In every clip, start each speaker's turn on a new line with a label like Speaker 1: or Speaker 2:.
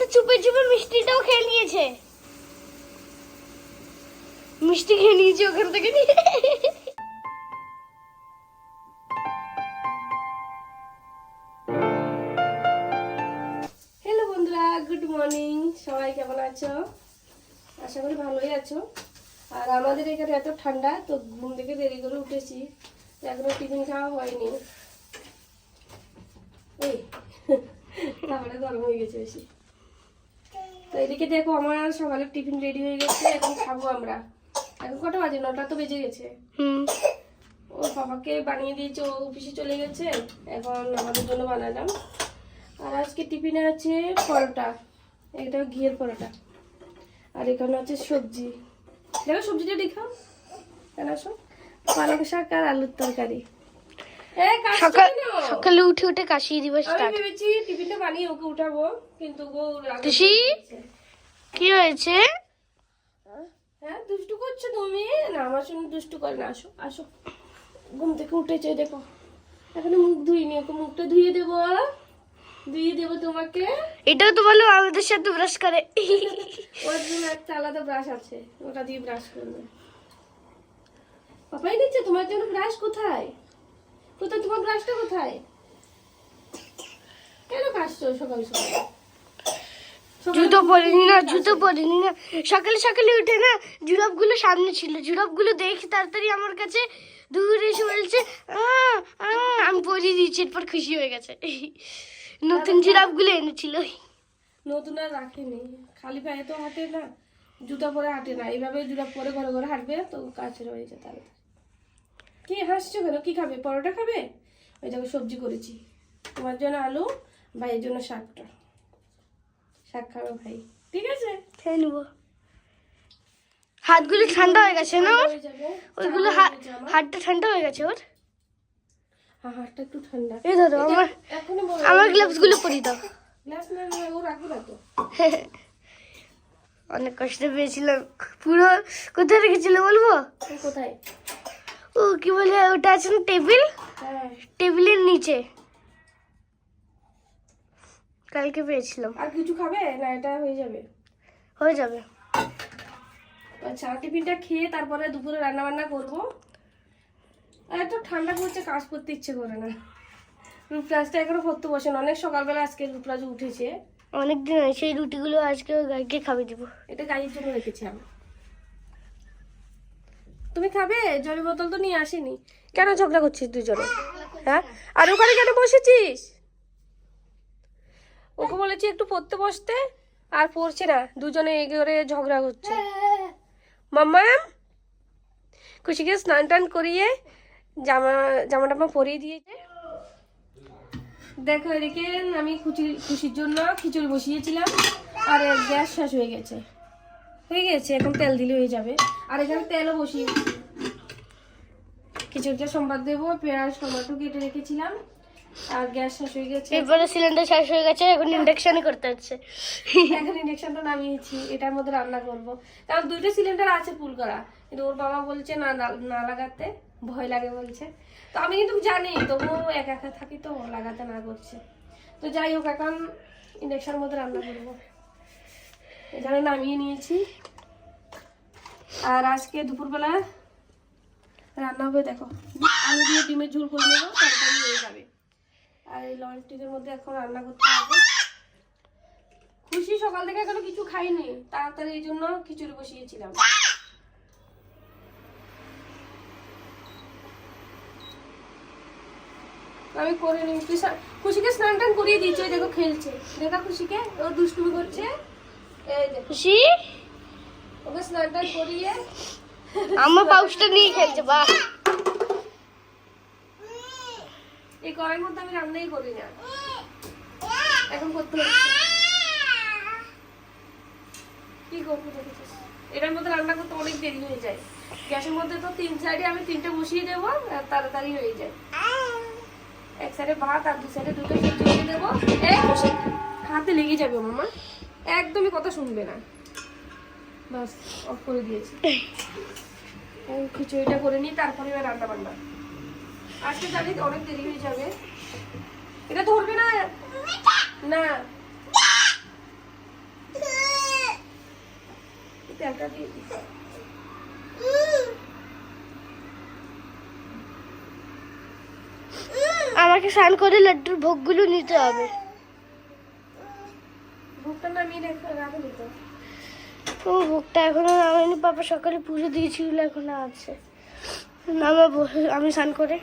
Speaker 1: তো চুপে চুপে মিষ্টিটাও খেয়ে নিয়েছে। মিষ্টি খেয়ে নিয়েছে ওখান থেকে। নিয়ে
Speaker 2: হ্যালো বন্ধুরা গুড মর্নিং সবাই কেমন আছো? আশা করি ভালোই আছো। আর আমাদের এখানে এত ঠান্ডা, তো ঘুম থেকে দেরি করে উঠেছি। এখনও টিফিন খাওয়া হয়নি। তারপরে গরম হয়ে গেছে বেশি। তো এদিকে দেখো আমার সকালের টিফিন রেডি হয়ে গেছে এখন খাব আমরা। এখন কটা বাজে? নটা তো বেজে গেছে।
Speaker 1: হুম।
Speaker 2: ওর বাবাকে বানিয়ে দিয়েছে ও অফিসে চলে গেছে এখন আমাদের জন্য বানালাম। আর আজকে টিফিনে আছে পরোটা এটা ঘিয়ের পরোটা। আর এখানে আছে সবজি। দেখো সবজিটা দেখাও। কেন আসো। পালং শাক আর আলুর তরকারি।
Speaker 1: সকাল সকালে উঠে উঠে কাশিয়ে দিবে স্টার্ট
Speaker 2: ভেবেছি টিফিনটা বানিয়ে ওকে উঠাবো কিন্তু রাগে
Speaker 1: তুষি? কি হয়েছে?
Speaker 2: হ্যাঁ দুষ্টু করছ তুমি? না আমার সঙ্গে দুষ্টু করে না আসো আসো। ঘুম থেকে উঠেছে দেখো। এখনও মুখ ধুইনি ওকে মুখটা ধুয়ে দেবো। ধুয়ে দেবো তোমাকে।
Speaker 1: এটাও তো বলো আমাদের সাথে ব্রাশ করে।
Speaker 2: ওর জন্য একটা আলাদা ব্রাশ আছে ওটা দিয়ে ব্রাশ করবে। পাপাই দিচ্ছে তোমার জন্য ব্রাশ কোথায়? কোথায়? তোমার ব্রাশটা কোথায়? কেন কাশছো সকাল সকাল?
Speaker 1: জুতো পরিনি না জুতো পরিনি না সকালে সকালে উঠে না জুরাবগুলো সামনে ছিল। জুরাবগুলো দেখে তাড়াতাড়ি আমার কাছে দূরে এসে বলছে আমি পরিয়ে দিয়েছি এরপর খুশি হয়ে গেছে। নতুন জুরাবগুলো এনেছিল।
Speaker 2: নতুন আর রাখেনি। খালি পায়ে তো হাঁটে না জুতা পরে হাঁটে না। এইভাবে জুতা পরে ঘরে ঘরে হাঁটবে তো কাছে রয়েছে তাহলে কি হাসছো কেন? কি খাবে? পরোটা খাবে? ওই দেখো সবজি করেছি। তোমার জন্য আলু ভাইয়ের জন্য শাকটা। শাক খাবে ভাই। ঠিক আছে?
Speaker 1: খেয়ে নিবো। হাতগুলো ঠান্ডা হয়ে গেছে না ওর? ওইগুলো। হাতটা ঠান্ডা হয়ে গেছে ওর?
Speaker 2: হাতটা একটু ঠান্ডা।
Speaker 1: এই ধরো আমার আমার গ্লাভসগুলো পরিয়ে দাও।
Speaker 2: গ্লাস না না, ও রাখবে না তো।
Speaker 1: অনেক কষ্ট পেয়েছিলাম। পুরো কোথায় রেখেছিল বলব?
Speaker 2: কোথায়?
Speaker 1: ও কি বলে ওটা আছে না টেবিল?
Speaker 2: হ্যাঁ।
Speaker 1: টেবিলের নিচে। কালকে পেয়েছিলাম।
Speaker 2: আর কিছু খাবে? না এটা হয়ে যাবে।
Speaker 1: হয়ে যাবে।
Speaker 2: আচ্ছা টিফিনটা খেয়ে তারপরে দুপুরে রান্না বান্না করব। আর এত ঠান্ডা পড়ছে কাজ করতে ইচ্ছে করে না। রূপরাজটা এখনও পড়তে বসে না। অনেক সকালবেলা আজকে রূপরাজ উঠেছে।
Speaker 1: অনেকদিন হয় সেই রুটিগুলো আজকে গাইকে খাবে দিব।
Speaker 2: এটা গাড়ির জন্য রেখেছি আমি। তুমি খাবে? জলের বোতল তো নিয়ে আসিনি। কেন ঝগড়া করছিস দুজনে? হ্যাঁ আর ওখানে কেন বসেছিস? ওকে বলেছি একটু পড়তে বসতে আর পড়ছে না। দুজনে এগিয়ে ঝগড়া করছে। মাম্মা খুশিকে স্নান টান করিয়ে জামা জামা টামা পরিয়ে দিয়েছে। দেখো এদিকে আমি খুশি খুশির জন্য খিচুড়ি বসিয়েছিলাম আর গ্যাস শেষ হয়ে গেছে। হয়ে গেছে এখন তেল দিলে হয়ে যাবে। আর এখানে তেলও বসিয়ে খিচুড়িটা সম্বাদ দেবো পেঁয়াজ টমেটো কেটে রেখেছিলাম আর গ্যাস শেষ হয়ে গেছে।
Speaker 1: এরপরে সিলিন্ডার শেষ হয়ে গেছে এখন ইন্ডাকশনে করতে হচ্ছে।
Speaker 2: এখন ইন্ডাকশনটা নামিয়েছি এটার মধ্যে রান্না করব। কারণ দুইটা সিলিন্ডার আছে ফুল করা কিন্তু ওর বাবা বলছে না না- না লাগাতে ভয় লাগে বলছে। তো আমি কিন্তু জানি তবুও একা একা থাকি তো লাগাতে না করছে। তো যাই হোক এখন ইন্ডাকশনের মধ্যে রান্না করব। এখানে নামিয়ে নিয়েছি। আর আজকে দুপুরবেলা রান্না হবে, দেখো, আলু দিয়ে ডিমের ঝোল করে নেব, তরকারি হয়ে যাবে। আর এই লঞ্চটির মধ্যে এখন রান্না করতে হবে। খুশি সকাল থেকে এখনও কিছু খাইনি, তাড়াতাড়ি এই জন্য খিচুড়ি বসিয়েছিলাম। আমি করে নিই খুশিকে স্নান টান করিয়ে দিয়েছি দেখো খেলছে। দেখা খুশিকে, ও দুষ্টুমি করছে।
Speaker 1: খুশি
Speaker 2: ওকে স্নান টান করিয়ে।
Speaker 1: আমার পাউচটা নিয়ে খেলছে বাহ।
Speaker 2: এই করার মধ্যে আমি রান্নাই করি না। এখন করতে কি করব দেখেছিস? এটার মধ্যে রান্না করতে অনেক দেরি হয়ে যায়। গ্যাসের মধ্যে তো তিন সাইডে আমি তিনটে বসিয়ে দেবো তাড়াতাড়ি হয়ে যায়। এক সাইডে ভাত আর দু সাইডে দুটো সবজি দিয়ে দেবো। হাতে লেগে যাবে মামা। একদমই কথা শুনবে না। বাস অফ করে দিয়েছি। ও খিচুড়িটা করে নিই, তারপরে এবার রান্না বান্না আজকে জানি অনেক দেরি হয়ে যাবে। এটা ধরবে না? না। দিয়ে
Speaker 1: আমাকে স্নান করে লাড্ডুর ভোগগুলো নিতে হবে।
Speaker 2: ভোগটা নামিয়ে রেখে রাখে
Speaker 1: ও ভোগটা এখনও নামাইনি পাপা সকালে পুজো দিয়েছিল এখনও আছে। নামাবো আমি স্নান করে।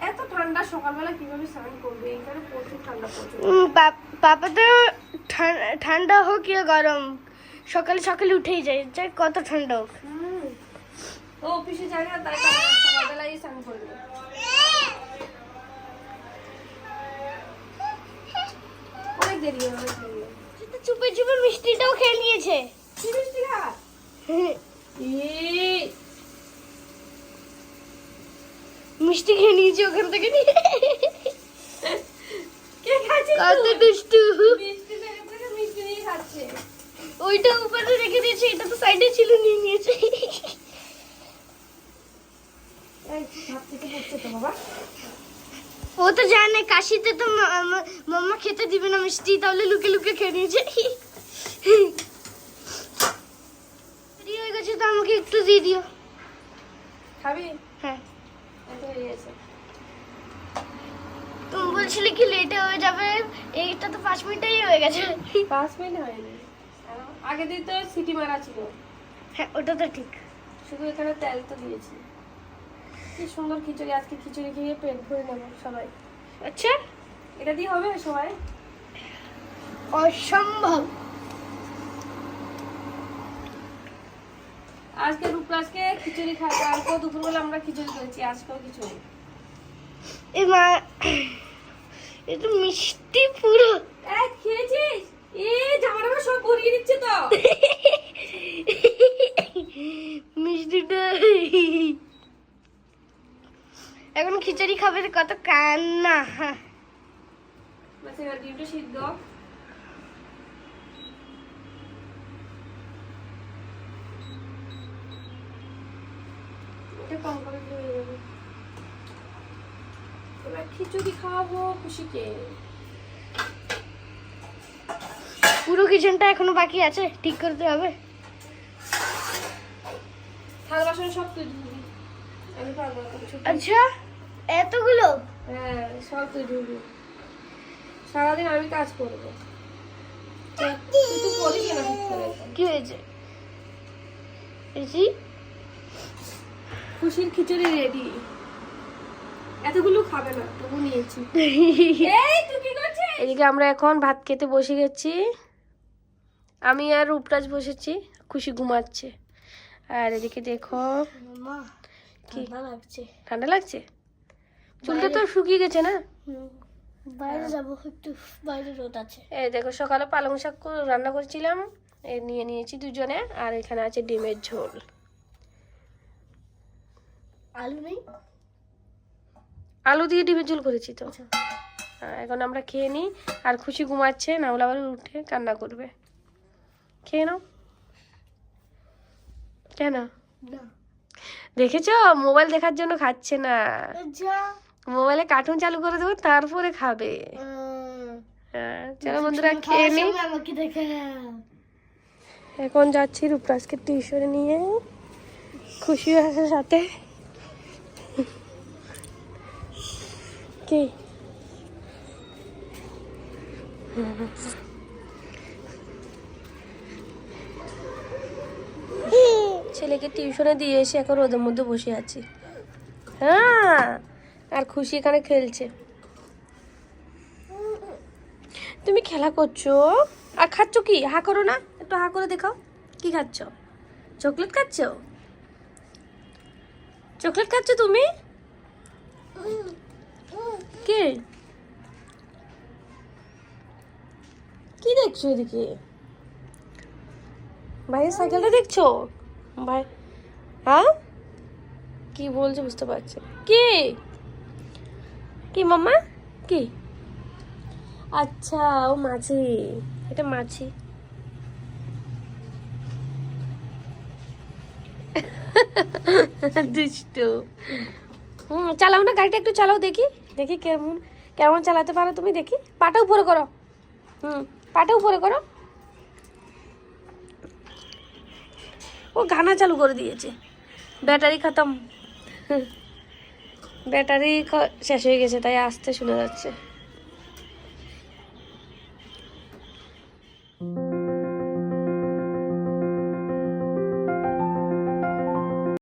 Speaker 2: এত ঠান্ডা সকালবেলা কীভাবে স্নান করবে? এখানে প্রচুর ঠান্ডা
Speaker 1: পাপ- তো ঠান- ঠান্ডা হোক ইয়ে গরম সকালে সকালে উঠেই যায়। চাই কত ঠান্ডা হোক।
Speaker 2: ও অফিসে যায় না তাই সকালবেলাই স্নান করবে। দেরি
Speaker 1: চুপে চুপে মিষ্টিটাও খেয়ে নিয়েছে।
Speaker 2: কি মিষ্টি
Speaker 1: খেয়ে নিয়েছে ওখান থেকে। নিয়ে কত দুষ্টু। ওইটা উপরে রেখে দিয়েছে এটা তো সাইডে ছিল নিয়ে নিয়েছে।
Speaker 2: বাবা।
Speaker 1: ও তো জানে কাশিতে তো মাম্মা খেতে দিবে না মিষ্টি তাহলে লুকে লুকে খেয়ে নিয়েছে। দেরি হয়ে গেছে তো আমাকে একটু দিয়ে দিও।
Speaker 2: খাবি?
Speaker 1: হ্যাঁ। তুমি বলছিলে কি লেটে হয়ে যাবে এইটা তো পাঁচ মিনিটেই হয়ে গেছে।
Speaker 2: পাঁচ মিনিট হয়নি। আগে দিন তো সিটি মারা ছিল।
Speaker 1: হ্যাঁ ওটা তো ঠিক।
Speaker 2: শুধু এখানে তেল তো দিয়েছি। কি সুন্দর খিচুড়ি আজকে খিচুড়ি খেয়ে পেট ভরে নেব সবাই।
Speaker 1: আচ্ছা।
Speaker 2: এটা দিয়ে হবে সবাই?
Speaker 1: অসম্ভব।
Speaker 2: আজকে রূপরাজকে খিচুড়ি খাই কালকেও দুপুরবেলা আমরা খিচুড়ি করেছি আজকেও খিচুড়ি।
Speaker 1: এ মা এ মিষ্টি পুরো।
Speaker 2: এই খেয়েছিস? এ জামা টামা সব ভরিয়ে দিচ্ছে তো।
Speaker 1: মিষ্টিটা এখন খিচুড়ি খাবে কত কান্না।
Speaker 2: বাস এবার ডিমটা সিদ্ধ। খিচুড়ি খাওয়াবো খুশিকে।
Speaker 1: পুরো কিচেনটা এখনও বাকি আছে ঠিক করতে হবে।
Speaker 2: থাল বাসন সব তুই আমি পারব
Speaker 1: আচ্ছা এতগুলো?
Speaker 2: হ্যাঁ সব তুই ধুবি সারাদিন আমি কাজ করব।
Speaker 1: কি হয়েছে? বেশি
Speaker 2: খুশির খিচুড়ি রেডি এতগুলো খাবে না তবু নিয়েছি। এই তুই কি করছিস? এদিকে আমরা এখন ভাত খেতে বসে গেছি। আমি আর রূপরাজ বসেছি খুশি ঘুমাচ্ছে। আর এদিকে দেখো?
Speaker 1: ঠান্ডা লাগছে।
Speaker 2: ঠান্ডা লাগছে? চুলটা তো শুকিয়ে গেছে না?
Speaker 1: বাইরে যাব একটু বাইরে রোদ আছে।
Speaker 2: এই দেখো সকালে পালং শাক রান্না করেছিলাম। এই নিয়ে নিয়েছি দুজনে আর এখানে আছে ডিমের ঝোল।
Speaker 1: আলু নেই?
Speaker 2: আলু দিয়ে ডিমের ঝোল করেছি তো।
Speaker 1: আচ্ছা।
Speaker 2: হ্যাঁ, এখন আমরা খেয়ে নিই আর খুশি ঘুমাচ্ছে না হলে আবার উঠে কান্না করবে। খেয়ে নাও। কেন?
Speaker 1: না।
Speaker 2: দেখেছ? মোবাইল দেখার জন্য খাচ্ছে না। মোবাইলে কার্টুন চালু করে দেবো তারপরে খাবে। হ্যাঁ, চলো বন্ধুরা খেয়ে
Speaker 1: দেখে
Speaker 2: এখন যাচ্ছি রূপরাজকে টিউশনে নিয়ে। খুশি আছে সাথে। কি? ছেলেকে টিউশনে দিয়ে এসে এখন রোদের মধ্যে বসে আছি। হ্যাঁ আর খুশি এখানে খেলছে। তুমি খেলা করছ? আর খাচ্ছ কি? হা করো না, একটু হা করে দেখাও। কি খাচ্ছ? চকলেট খাচ্ছ? চকলেট খাচ্ছ তুমি? কে? কি দেখছ এদিকে? ভাইয়ের সাইকেলটা দেখছ? ভাই হ্যাঁ কি বলছে বুঝতে পারছি কি? কি মাম্মা? কি? আচ্ছা ও মাছি এটা মাছি দুষ্টু। হুম চালাও না গাড়িটা একটু চালাও দেখি। দেখি কেমন কেমন চালাতে পারো তুমি দেখি। পাটা উপরে করো। হুম পাটা উপরে করো। ও গানা চালু করে দিয়েছে। ব্যাটারি খতম। ব্যাটারি শেষ হয়ে গেছে, তাই আসতে শুনে যাচ্ছে।